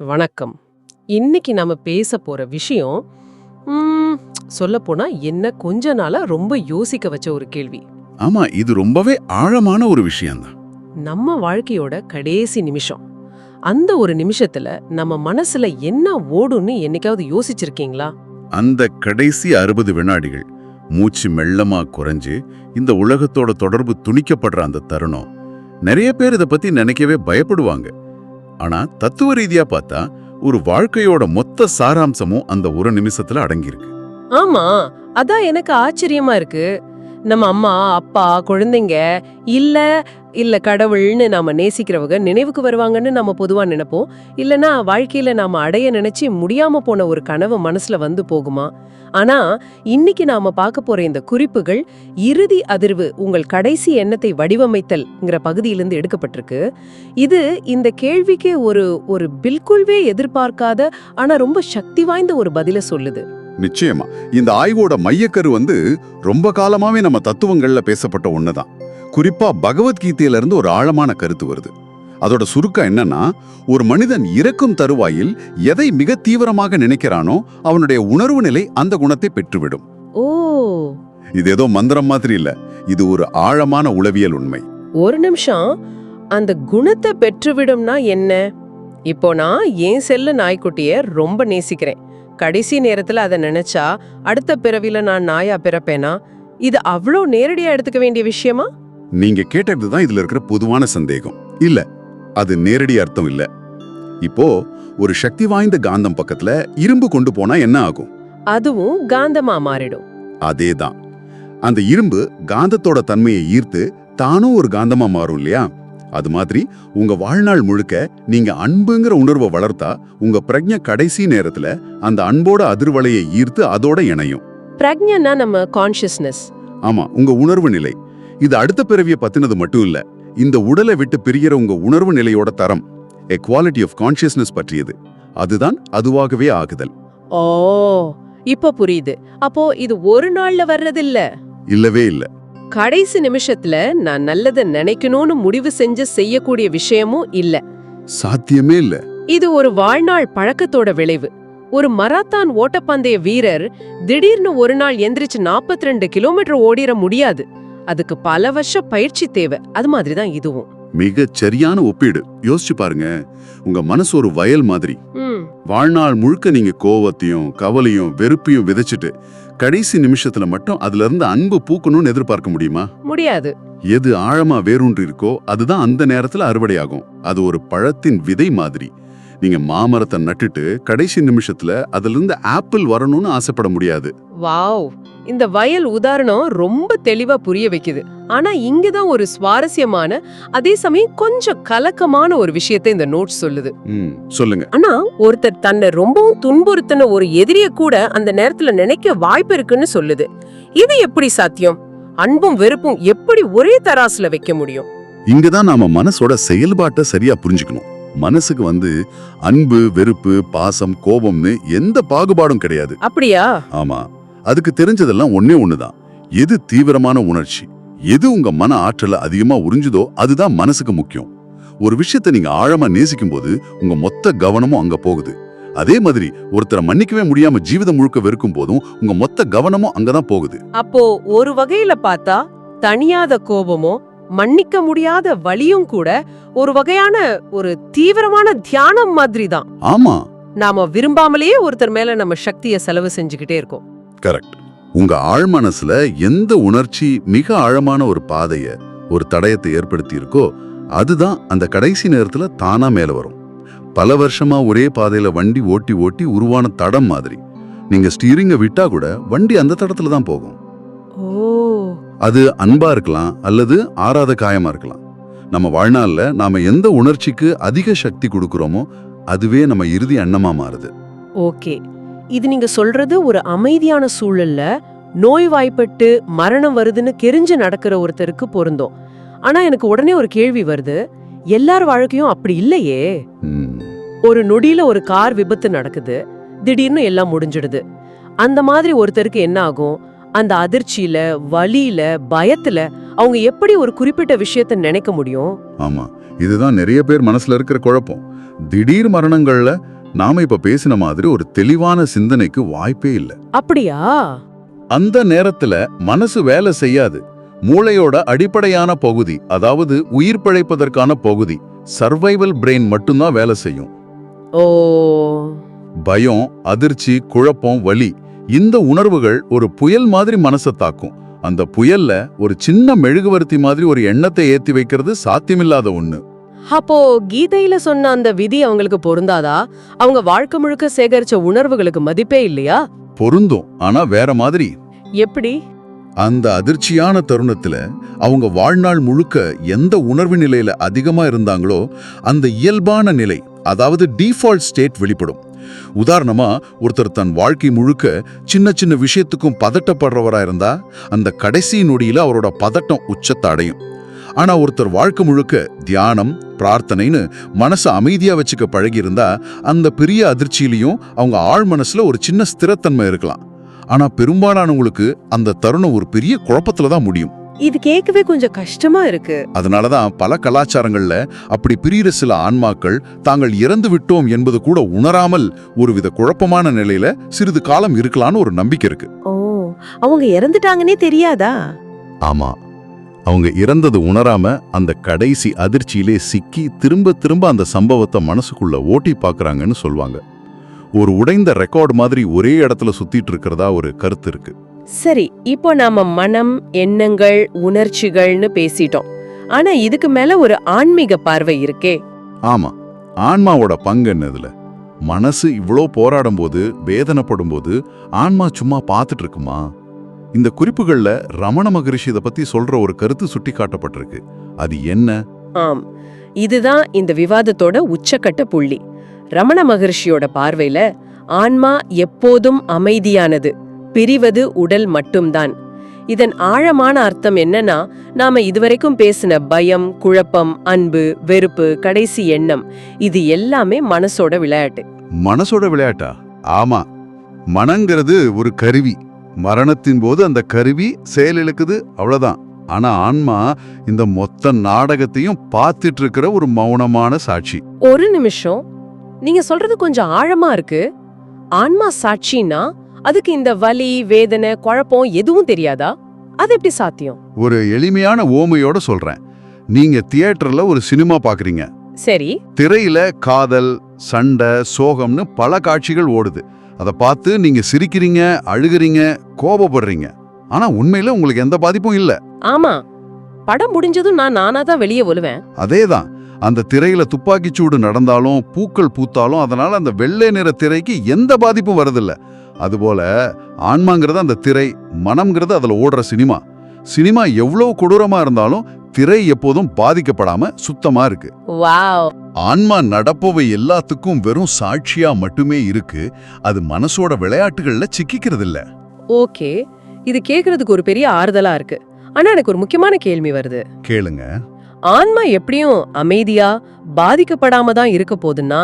வணக்கம். இன்னைக்கு நாம பேச போற விஷயம் சொல்ல போனா என்ன கொஞ்ச நாளா ரொம்ப யோசிக்க வச்ச ஒரு கேள்வி. ஆமா இது ரொம்பவே ஆழமான ஒரு விஷயம்தான். நம்ம வாழ்க்கையோட கடைசி நிமிஷம். அந்த ஒரு நிமிஷத்துல நம்ம மனசுல என்ன ஓடும்னு என்னைக்காவது யோசிச்சிருக்கீங்களா? அந்த கடைசி அறுபது வினாடிகள் மூச்சு மெல்லமா குறைஞ்சு இந்த உலகத்தோட தொடர்பு துணிக்கப்படுற அந்த தருணம். நிறைய பேர் இதை பத்தி நினைக்கவே பயப்படுவாங்க. ஆனா தத்துவ ரீதியா பார்த்தா ஒரு வாழ்க்கையோட மொத்த சாராம்சமும் அந்த ஒரு நிமிஷத்துல அடங்கியிருக்கு. ஆமா அதான் எனக்கு ஆச்சரியமா இருக்கு. நம்ம அம்மா அப்பா குழந்தைங்க இல்ல இல்லை கடவுள்னு நாம நேசிக்கிறவங்க நினைவுக்கு வருவாங்கன்னு நம்ம பொதுவாக நினைப்போம். இல்லைனா வாழ்க்கையில நாம அடைய நினச்சி முடியாம போன ஒரு கனவு மனசுல வந்து போகுமா? ஆனா இன்னைக்கு நாம பார்க்க போற இந்த குறிப்புகள் இறுதி அதிர்வு உங்கள் கடைசி எண்ணத்தை வடிவமைத்தல்ங்கிற பகுதியிலிருந்து எடுக்கப்பட்டிருக்கு. இது இந்த கேள்விக்கே ஒரு ஒரு பில்குல்வே எதிர்பார்க்காத ஆனா ரொம்ப சக்தி வாய்ந்த ஒரு பதிலை சொல்லுது. நிச்சயமா. இந்த ஆய்வோட மையக்கரு வந்து ரொம்ப காலமாவே நம்ம தத்துவங்கள்ல பேசப்பட்ட ஒண்ணுதான். குறிப்பா பகவத்கீதையில இருந்து ஒரு ஆழமான கருத்து வருது. அதோட சுருக்கம் என்னன்னா ஒரு மனிதன் இறக்கும் தருவாயில் எதை மிக தீவிரமாக நினைக்கிறானோ அவனுடைய உணர்வு நிலை அந்த குணத்தை பெற்றுவிடும். ஓ. இது ஏதோ மந்திரம் மாதிரி இல்ல. இது ஒரு ஆழமான உளவியல் உண்மை. ஒரு நிமிஷம். அந்த குணத்தை பெற்றுவிடும்னா என்ன? இப்போ நான் என் செல்ல நாய்க்குட்டிய ரொம்ப நேசிக்கிறேன். கடைசி நேரத்துல அதை நினைச்சா அடுத்த பிறவில நான் நாயா பிறப்பேனா? இது அவ்வளோ நேரடியா எடுத்துக்க வேண்டிய விஷயமா? நீங்க கேட்டதுதான் இதுல இருக்கிற பொதுவான சந்தேகம். இல்ல அது நேரடி அர்த்தம் இல்ல. இப்போ ஒரு சக்தி வாய்ந்த காந்தம் பக்கத்துல இரும்பு கொண்டு போனா என்ன ஆகும்? அதுவும் காந்தமா மாறிடும். அதேதான். அந்த இரும்பு காந்தத்தோட தன்மையை ஈர்த்து தானும் ஒரு காந்தமா மாறும் இல்லையா? அது மாதிரி உங்க வாழ்நாள் முழுக்க நீங்க அன்புங்கிற உணர்வை வளர்த்தா உங்க பிரஜ்ஞ கடைசி நேரத்துல அந்த அன்போட அதிர்வலையை ஈர்த்து அதோட இணையும். பிரக்ஞனா நம்ம கான்ஷியஸ்னஸ் ஆமா உங்க உணர்வு நிலை. இது அடுத்த பிறவிய பத்தினது மட்டும் இல்ல இந்த உடலை விட்டு பிரிகிற உங்க உணர்வு நிலையோட தரம் எ குவாலிட்டி ஆஃப் கான்ஷியஸ்னஸ் பற்றியது. அதுதான் அதுவாகவே ஆகுதல். ஓ இப்ப புரியுது. அப்போ இது ஒரு நாள்ல வர்றதில்ல இல்லவே இல்ல. கடைசி நிமிஷத்துல நான் நல்லதை நினைக்கணும்னு முடிவு செஞ்சு செய்யக்கூடிய விஷயமும் இல்ல. சாத்தியமே இல்ல. இது ஒரு வாழ்நாள் பழக்கத்தோட விளைவு. ஒரு மராத்தான் ஓட்டப்பந்தய வீரர் திடீர்னு ஒரு நாள் எந்திரிச்சு 42 ரெண்டு கிலோமீட்டர் ஓடிட முடியாது. அதுக்கு பல வருஷ பயிற்சி தேவை. அது மாதிரி தான் இதுவும். மிகச் சரியான ஒப்பீடு. யோசிச்சு பாருங்க. உங்க மனசு ஒரு வயல் மாதிரி. வாழ்நாள் முழுக்க நீங்க கோவத்தையும் கவலையும் வெறுப்பையும் விதைச்சிட்டு கடைசி நிமிஷத்துல மட்டும் அதுல இருந்து அன்பு பூக்கணும்னு எதிர்பார்க்க முடியுமா? முடியாது. எது ஆழமா வேரூன்றி இருக்கோ அதுதான் அந்த நேரத்துல அறுவடையாகும். அது ஒரு பழத்தின் விதை மாதிரி. நீங்க மாமரத்தை நட்டுட்டு கடைசி நிமிஷத்துல அதுல இருந்து ஆப்பிள் வரணும்னு ஆசைப்பட முடியாது. வாவ். இந்த வயல் உதாரணம் ரொம்ப தெளிவா புரிய வைக்குது. ஆனா இங்கதான் ஒரு சுவாரஸ்யமான அதே சமயம் கொஞ்சம் கலக்கமான ஒரு விஷயத்தை இந்த நோட்ஸ் சொல்லுது. ம், சொல்லுங்க. ஆனா ஒருத்தர் தன்னை ரொம்பவும் துன்புறுத்தின ஒரு எதிரிய கூட அந்த நேரத்துல நினைக்க வாய்ப்பு இருக்குன்னு சொல்லுது. இது எப்படி சாத்தியம்? அன்பும் வெறுப்பும் எப்படி ஒரே தராசுல வைக்க முடியும்? இங்கதான் நாம மனசோட செயல்பாட்டை சரியா புரிஞ்சுக்கணும். மனசுக்கு வந்து அன்பு வெறுப்பு பாசம் கோபம்னு எந்த பாகுபாடும் கிடையாது. அப்படியா? ஆமா. அதுக்கு தெரிஞ்சதெல்லாம் ஒண்ணே ஒண்ணுதான். எது தீவிரமான உணர்ச்சி? எது உங்க மன ஆற்றல அதிகமா உறிஞ்சுதோ அதுதான் மனசுக்கு முக்கியம். ஒரு விஷயத்தை நீங்க ஆழமா நேசிக்கும் போது உங்க மொத்த கவனமும் அங்க போகுது. அதே மாதிரி ஒருத்தரை மன்னிக்கவே முடியாம ஜீவிதம் முழுக்க வெறுக்கும் போதும் உங்க மொத்த கவனமும் அங்கதான் போகுது. அப்போ ஒரு வகையில பார்த்தா தனியாத கோபமோ மன்னிக்க முடியாத வலியும் கூட ஒரு வகையான ஒரு தீவிரமான தியானம் மாதிரி தான் ஆமா. நாம விரும்பாமலேயே ஒருத்தர் மேல நம்ம சக்தியை செலவு செஞ்சுக்கிட்டே இருக்கோம். கரெக்ட் உங்க ஆழ்மனசுல எந்த உணர்ச்சி மிக ஆழமான ஒரு பாதைய ஒரு தடயத்தை ஏற்படுத்தி இருக்கோ அதுதான் அந்த கடைசி நேரத்துல தானா மேல வரும். பல வருஷமா ஒரே பாதையில வண்டி ஓட்டி ஓட்டி உருவான தடம் மாதிரி. நீங்க ஸ்டீரிங்க விட்டா கூட வண்டி அந்த தடத்துல தான் போகும். அது அன்பா இருக்கலாம் அல்லது ஆறாத காயமா இருக்கலாம். நம்ம வாழ்நாள்ல நாம எந்த உணர்ச்சிக்கு அதிக சக்தி கொடுக்கறோமோ அதுவே நம்ம இறுதி எண்ணமா மாறுது. ஓகே. இது நீங்க சொல்றது ஒரு அமைதியான சூழல்ல நோய் வாய்ப்பட்டு மரணம் வருதுன்னு கெரிஞ்சு நடக்கிற ஒருத்தருக்கு பொருந்தும். ஆனா எனக்கு உடனே ஒரு கேள்வி வருது. எல்லார் வாழ்க்கையும் அப்படி இல்லையே? ஒரு நொடியில ஒரு கார் விபத்து நடக்குது. திடீர்னு எல்லாம் முடிஞ்சிடுது. அந்த மாதிரி ஒருத்தருக்கு என்ன ஆகும்? அந்த அதிர்ச்சியில வலியில பயத்துல அவங்க எப்படி ஒரு குறிப்பிட்ட விஷயத்த நினைக்க முடியும்? ஆமா. இதுதான் நிறைய பேர் மனசுல இருக்கிற குழப்பம். திடீர் மரணங்கள்ல நாம இப்ப பேசின மாதிரி ஒரு தெளிவான சிந்தனைக்கு வாய்ப்பே இல்லை. அப்படியா? அந்த நேரத்துல மனசு வேலை செய்யாது. மூளையோட அடிப்படையான பகுதி அதாவது உயிர் பிழைப்பதற்கான பகுதி சர்வைவல் பிரெயின் மட்டும்தான் வேலை செய்யும். ஓ. பயம் அதிர்ச்சி குழப்பம் வலி இந்த உணர்வுகள் ஒரு புயல் மாதிரி மனசை தாக்கும். அந்த புயல்ல ஒரு சின்ன மெழுகுவர்த்தி மாதிரி ஒரு எண்ணத்தை ஏத்தி வைக்கிறது சாத்தியமில்லாத ஒண்ணு. அப்போ கீதையில சொன்ன அந்த விதி அவங்களுக்கு பொருந்தாதா? அவங்க வாழ்க்கை முழுக்க சேகரிச்ச உணர்வுகளுக்கு மதிப்பே இல்லையா? பொருந்தும். ஆனா வேற மாதிரி. எப்படி? அந்த அதிர்ச்சியான தருணத்துல அவங்க வாழ்நாள் முழுக்க எந்த உணர்வு நிலையில அதிகமா இருந்தாங்களோ அந்த இயல்பான நிலை அதாவது டிஃபால்ட் ஸ்டேட் வெளிப்படும். உதாரணமா ஒருத்தர் தன் வாழ்க்கை முழுக்க சின்ன சின்ன விஷயத்துக்கும் பதட்டப்படுறவரா இருந்தா அந்த கடைசி நொடியில அவரோட பதட்டம் உச்சத்தை அடையும். ஆனா ஒருத்தர் வாழ்க்கை முழுக்க தியானம் பிரார்த்தனைன்னு மனசை அமைதியா வச்சுக்க பழகி இருந்தா அந்த பெரிய அதிர்ச்சியிலையும் அவங்க ஆழ் மனசுல ஒரு சின்ன ஸ்திரத்தன்மை இருக்கலாம். ஆனா பெரும்பாலானவங்களுக்கு அந்த தருணம் ஒரு பெரிய குழப்பத்துல தான் முடியும். இது கேட்கவே கொஞ்சம் கஷ்டமா இருக்கு. அதனாலதான் பல கலாச்சாரங்கள்ல அப்படி பிரியிற சில ஆன்மாக்கள் தாங்கள் இறந்து விட்டோம் என்பது கூட உணராமல் ஒருவித குழப்பமான நிலையில சிறிது காலம் இருக்கலாம்னு ஒரு நம்பிக்கை இருக்கு. ஓ அவங்க இறந்துட்டாங்கன்னே தெரியாதா? ஆமா. அவங்க இறந்தது உணராம அந்த கடைசி அதிர்ச்சியிலே சிக்கி திரும்ப திரும்ப அந்த சம்பவத்தை மனசுக்குள்ள ஓட்டி பார்க்கறாங்கன்னு சொல்வாங்க. ஒரு உடைந்த ரெக்கார்ட் மாதிரி ஒரே இடத்துல சுத்திட்டு இருக்கிறதா ஒரு கருத்து இருக்கு. சரி இப்போ நாம மனம் எண்ணங்கள் உணர்ச்சிகள்னு பேசிட்டோம். ஆனா இதுக்கு மேல ஒரு ஆன்மீக பார்வை இருக்கே. ஆமா ஆன்மாவோட பங்கு என்ன இதுல? மனசு இவ்ளோ போராடும் போது வேதனைப்படும் போது ஆன்மா சும்மா பார்த்துட்டு இருக்குமா? இந்த குறிப்புகள்ல ரமண மகரிஷி இதை பத்தி சொல்ற ஒரு கருத்து சுட்டி காட்டப்பட்டிருக்கு அது என்ன? ஆம். இதுதான் இந்த விவாதத்தோட உச்சக்கட்ட புள்ளி. ரமண மகர்ஷியோட பார்வையில ஆன்மா எப்போதும் அமைதியானது பிரிவது உடல் மட்டும்தான். இதன் ஆழமான அர்த்தம் என்னன்னா நாம இதுவரைக்கும் பேசின பயம் குழப்பம் அன்பு வெறுப்பு கடைசி எண்ணம் இது எல்லாமே மனசோட விளையாட்டு. மனசோட விளையாட்டா? ஆமா. மனங்கிறது ஒரு கருவி. மரணத்தின் போது அந்த கருவி செயலிழக்குது அவ்வளவுதான். ஆனா ஆன்மா இந்த மொத்த நாடகத்தையும் பார்த்துட்டு இருக்கிற ஒரு மௌனமான சாட்சி. ஒரு நிமிஷம். நீங்க சொல்றது கொஞ்சம் ஆழமா இருக்கு. ஆன்மா சாட்சின்னா அதுக்கு இந்த வலி வேதனை குழப்பம் எதுவும் தெரியாதா? அது எப்படி சாத்தியம்? ஒரு எளிமையான ஓமையோட சொல்றேன். நீங்க தியேட்டர்ல ஒரு சினிமா பாக்குறீங்க. சரி. திரையில காதல் சண்டை சோகம்னு பல காட்சிகள் ஓடுது. அதை பார்த்து நீங்க சிரிக்கிறீங்க அழுகுறீங்க கோபப்படுறீங்க. ஆனா உண்மையில உங்களுக்கு எந்த பாதிப்பும் இல்ல. ஆமா. படம் முடிஞ்சதும் நான் நானா தான் வெளியே வருவேன் அதேதான். அந்த திரையில துப்பாக்கிச் சூடு நடந்தாலும் பூக்கள் பூத்தாலும் அதனால அந்த வெள்ளை நிற திரைக்கு எந்த பாதிப்பும் வரதில்ல. அதுபோல ஆன்மாங்கிறது அந்த திரை மனம்ங்கிறது அதுல ஓடுற சினிமா. சினிமா எவ்வளவு கொடூரமா இருந்தாலும் திரை எப்போதும் பாதிக்கப்படாம சுத்தமா இருக்கு. வாவ். ஆன்மா நடப்பவை எல்லாத்துக்கும் வெறும் சாட்சியா மட்டுமே இருக்கு. அது மனசோட விளையாட்டுகள்ல சிக்கிக்கிறது இல்ல ஓகே. இது கேக்குறதுக்கு ஒரு பெரிய ஆறுதலா இருக்கு. ஆனா எனக்கு ஒரு முக்கியமான கேள்வி வருது. கேளுங்க. ஆன்மா எப்படியும் அமைதியா பாதிக்கப்படாம தான் இருக்க போதுன்னா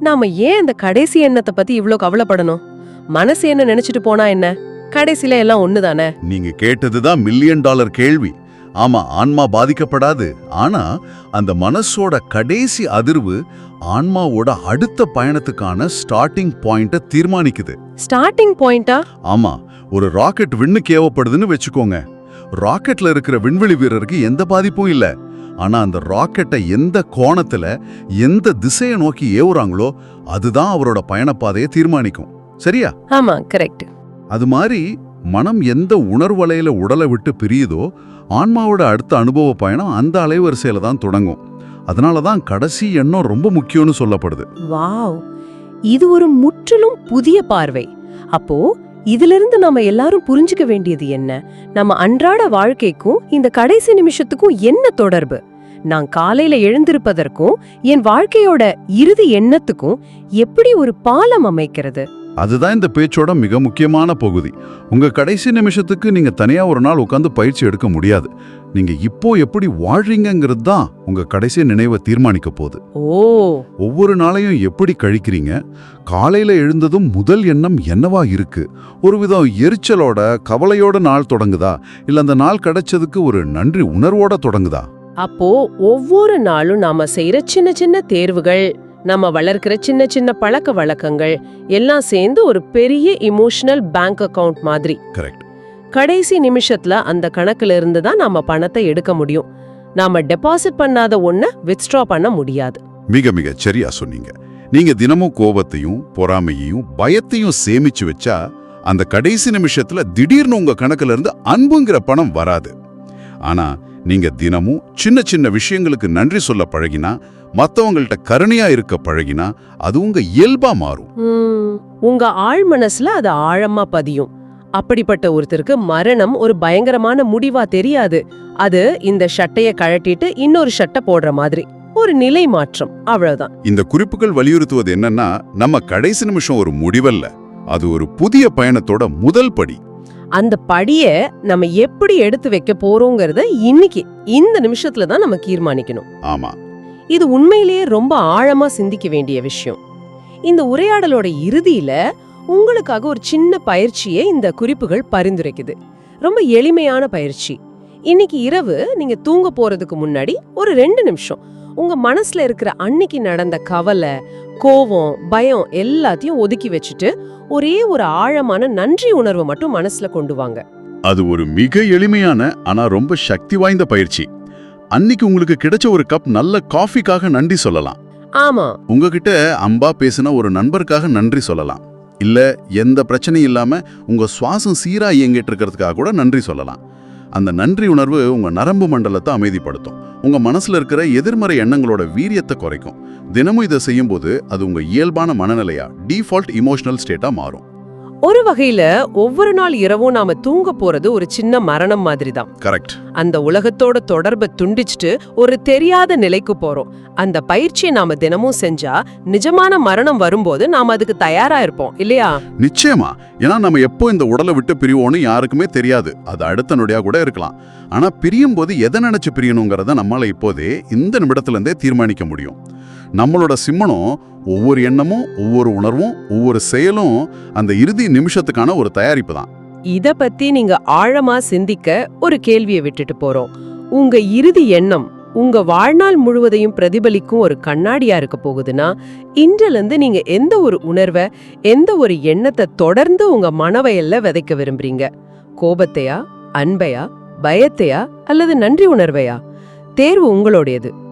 நாம ஏன் அந்த கடைசி எண்ணத்தை பத்தி இவ்ளோ கவலைப்படணும்? மனசு என்ன நினைச்சிட்டு போனா என்ன? கடைசில எல்லாம் ஒண்ணுதானே? நீங்க கேட்டதுதான் மில்லியன் டாலர் கேள்வி. ஆமா ஆன்மா பாதிக்கப்படாது. ஆனா அந்த மனசோட கடைசி அதிர்வு ஆன்மாவோட அடுத்த பயணத்துக்கான ஸ்டார்டிங் பாயிண்ட தீர்மானிக்குது. ஸ்டார்டிங் பாயிண்டா ஆமா ஒரு ராக்கெட் விண்ணுக்கு ஏவப்படுதுன்னு வச்சுக்கோங்க. ராக்கெட்ல இருக்கிற விண்வெளி வீரருக்கு எந்த பாதிப்பும் இல்ல. ஆனா அந்த ராக்கெட்டை எந்த கோணத்துல எந்த திசையை நோக்கி ஏவுறாங்களோ அதுதான் அவரோட பயணப்பாதையை தீர்மானிக்கும். சரியா? ஆமா கரெக்ட் அது மாதிரி மனம் எந்த உணர்வலையில் உடலை விட்டு பிரியுதோ ஆன்மாவோட அடுத்த அனுபவ பயணம் அந்த அலைவரிசையில் தான் தொடங்கும். அதனால தான் கடைசி எண்ணம் ரொம்ப முக்கியம்னு சொல்லப்படுது. வாவ்! இது ஒரு முற்றிலும் புதிய பார்வை. அப்போ இதிலிருந்து நாம எல்லாரும் புரிஞ்சுக்க வேண்டியது என்ன? நம்ம அன்றாட வாழ்க்கைக்கும் இந்த கடைசி நிமிஷத்துக்கும் என்ன தொடர்பு? நான் காலையில எழுந்திருப்பதற்கும் என் வாழ்க்கையோட இறுதி எண்ணத்துக்கும் எப்படி ஒரு பாலம் அமைக்கிறது? அதுதான் இந்த பேச்சோட மிக முக்கியமான பகுதி. உங்க கடைசி நிமிஷத்துக்கு நீங்க தனியா ஒரு நாள் உட்காந்து பயிற்சி எடுக்க முடியாது. நீங்க இப்போ எப்படி வாழ்றீங்கிறது தான் உங்க கடைசி நினைவை தீர்மானிக்க போகுது. ஓ. ஒவ்வொரு நாளையும் எப்படி கழிக்கிறீங்க? காலையில எழுந்ததும் முதல் எண்ணம் என்னவா இருக்கு? ஒரு விதம் எரிச்சலோட கவலையோட நாள் தொடங்குதா? இல்ல அந்த நாள் கிடைச்சதுக்கு ஒரு நன்றி உணர்வோட தொடங்குதா? அப்போ ஒவ்வொரு நாளும் நாம செய்யற சின்ன சின்ன தேர்வுகள் நம்ம வளர்க்கிற சின்ன சின்ன பழக்க வழக்கங்கள் எல்லாம் சேர்ந்து ஒரு பெரிய இமோஷனல் பேங்க் அக்கவுண்ட் மாதிரி. கரெக்ட் கடைசி நிமிஷத்துல அந்த கணக்குல இருந்து தான் நாம பணத்தை எடுக்க முடியும். நாம டெபாசிட் பண்ணாத ஒண்ண வித்ட்ரா பண்ண முடியாது. மிக மிக சரியா சொன்னீங்க. நீங்க தினமும் கோபத்தையும் பொறாமையையும் பயத்தையும் சேமிச்சு வச்சா அந்த கடைசி நிமிஷத்துல திடீர்னு உங்க கணக்குல இருந்து அன்புங்கிற பணம் வராது. ஆனா நீங்க தினமும் சின்ன சின்ன விஷயங்களுக்கு நன்றி சொல்ல பழகினா மத்தவங்கள்ட்ட கருணையா இருக்க பழகினா அது உங்க இயல்பா மாறும். உங்க ஆழ் மனசுல அது ஆழமா பதியும். அப்படிப்பட்ட ஒருத்தருக்கு மரணம் ஒரு பயங்கரமான முடிவா தெரியாது. அது இந்த ஷட்டைய கழட்டிட்டு இன்னொரு ஷட்டை போடுற மாதிரி. ஒரு நிலை மாற்றம் அவ்வளவுதான். இந்த குறிப்புகள் வலியுறுத்துவது என்னன்னா நம்ம கடைசி நிமிஷம் ஒரு முடிவல்ல. அது ஒரு புதிய பயணத்தோட முதல் படி. அந்த படிய நம்ம எப்படி எடுத்து வைக்க போறோங்கிறத இன்னைக்கு இந்த நிமிஷத்துல தான் நம்ம தீர்மானிக்கணும். ஆமா. இது உண்மையிலேயே ரொம்ப ஆழமா சிந்திக்க வேண்டிய விஷயம். இந்த உரையாடலோட இறுதியில உங்களுக்காக ஒரு சின்ன பயிற்சியை இந்த குறிப்புகள் பரிந்துரைக்குது. ரொம்ப எளிமையான பயிற்சி. இன்னைக்கு இரவு நீங்க தூங்க போறதுக்கு முன்னாடி ஒரு ரெண்டு நிமிஷம். உங்க மனசுல இருக்கிற அன்னைக்கு நடந்த கவலை கோவம் பயம் எல்லாத்தையும் ஒதுக்கி வச்சுட்டு ஒரே ஒரு ஆழமான நன்றி உணர்வை மட்டும் மனசுல கொண்டு வாங்க. அது ஒரு மிக எளிமையான ஆனா ரொம்ப சக்தி வாய்ந்த பயிற்சி. அன்னைக்கு உங்களுக்கு கிடைச்ச ஒரு கப் நல்ல காஃபிக்காக நன்றி சொல்லலாம். ஆமா. உங்ககிட்ட அன்பா பேசின ஒரு நண்பருக்காக நன்றி சொல்லலாம். இல்ல எந்த பிரச்சனையும் இல்லாம உங்க சுவாசம் சீரா இயங்கிட்டு இருக்கிறதுக்காக கூட நன்றி சொல்லலாம். அந்த நன்றி உணர்வு உங்க நரம்பு மண்டலத்தை அமைதிப்படுத்தும். உங்க மனசுல இருக்கிற எதிர்மறை எண்ணங்களோட வீரியத்தை குறைக்கும். தினமும் இதை செய்யும்போது அது உங்க இயல்பான மனநிலையா டிஃபால்ட் இமோஷனல் ஸ்டேட்டா மாறும். ஒரு வகையில ஒவ்வொரு நாள் இரவும் நாம தூங்க போறது ஒரு சின்ன மரணம் மாதிரி தான் கரெக்ட் அந்த உலகத்தோட தொடர்பை துண்டிச்சுட்டு ஒரு தெரியாத நிலைக்கு போறோம். அந்த பயிற்சியை நாம தினமும் செஞ்சா நிஜமான மரணம் வரும்போது நாம அதுக்கு தயாரா இருப்போம் இல்லையா? நிச்சயமா. ஏன்னா நம்ம எப்போ இந்த உடலை விட்டு பிரிவோன்னு யாருக்குமே தெரியாது. அது அடுத்த நொடியா கூட இருக்கலாம். ஆனா பிரியும் போது எதை நினைச்சு பிரியணுங்கிறத நம்மளால இப்போதே இந்த நிமிடத்துல இருந்தே தீர்மானிக்க முடியும். நம்மளோட சிம்மனும் ஒவ்வொரு எண்ணமும் ஒவ்வொரு உணர்வும் ஒவ்வொரு செயலும் அந்த இறுதி நிமிஷத்துக்கான ஒரு தயாரிப்பு தான். இத பத்தி நீங்க ஆழமா சிந்திக்க ஒரு கேள்வியை விட்டுட்டு போறோம். உங்க இறுதி எண்ணம் உங்க வாழ்நாள் முழுவதையும் பிரதிபலிக்கும் ஒரு கண்ணாடியா இருக்க போகுதுன்னா இன்றிலிருந்து இருந்து நீங்க எந்த ஒரு உணர்வை எந்த ஒரு எண்ணத்தை தொடர்ந்து உங்க மனவயல்ல விதைக்க விரும்புறீங்க? கோபத்தையா அன்பையா பயத்தையா அல்லது நன்றி உணர்வையா? தேர்வு உங்களுடையது.